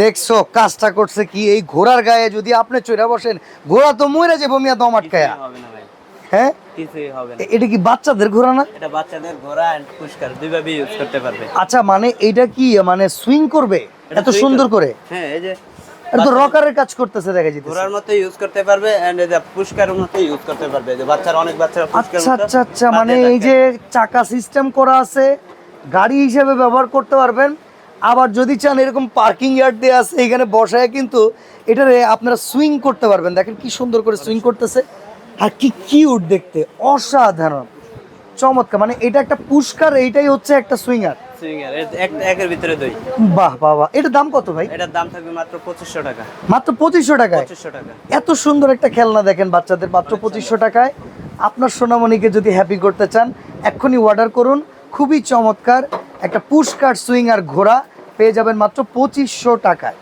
দেখছ কাজটা করছে কি? এই ঘোড়ার গায়ে যদি আপনি চড়ে বসেন ঘোড়া তো মরে যাব মিয়া দম আটকায়া। হ্যাঁ? এটা কি বাচ্চাদের ঘোড়া না? এটা বাচ্চাদের ঘোড়া এন্ড পুষ্কার দুইভাবে ইউজ করতে পারবে। আচ্ছা মানে এটা কি মানে সুইং করবে? এত সুন্দর করে? হ্যাঁ এই যে তো রকারের কাজ করতেছে দেখা যেতেছে ঘোড়ার মতো ইউজ করতে পারবে এন্ড এই যে পুষ্কারের মতো ইউজ করতে পারবে। যে বাচ্চারা অনেক বাচ্চারা পুষ্কার আচ্ছা আচ্ছা আচ্ছা মানে এই যে চাকা সিস্টেম করা আছে গাড়ি হিসেবে ব্যবহার করতে পারবেন। আবার যদি চান এরকম পার্কিং ইয়ার্ড দিয়ে আছে এখানে বসায় কিন্তু এটারে আপনারা সুইং করতে পারবেন। দেখেন কি সুন্দর করে সুইং করতেছে। আর কি কিউট দেখতে অসাধারণ। চমৎকার মানে এটা একটা পুষ্কার এইটাই হচ্ছে একটা সুইঙ্গার সুইঙ্গার একের ভিতরে দুই। বাহ বাহ বাহ। এটার দাম কত ভাই? এটার দাম থাকবে মাত্র পঁচিশশো টাকা। মাত্র পঁচিশশো টাকায়? পঁচিশশো টাকা। এত সুন্দর একটা খেলনা দেখেন বাচ্চাদের মাত্র পঁচিশশো টাকায়। আপনার সোনামণিকে যদি হ্যাপি করতে চান এক্ষুনি অর্ডার করুন। খুবই চমৎকার একটা পুশকার সুইং আর ঘোড়া। পেয়ে যাবেন মাত্র পঁচিশশো টাকায়।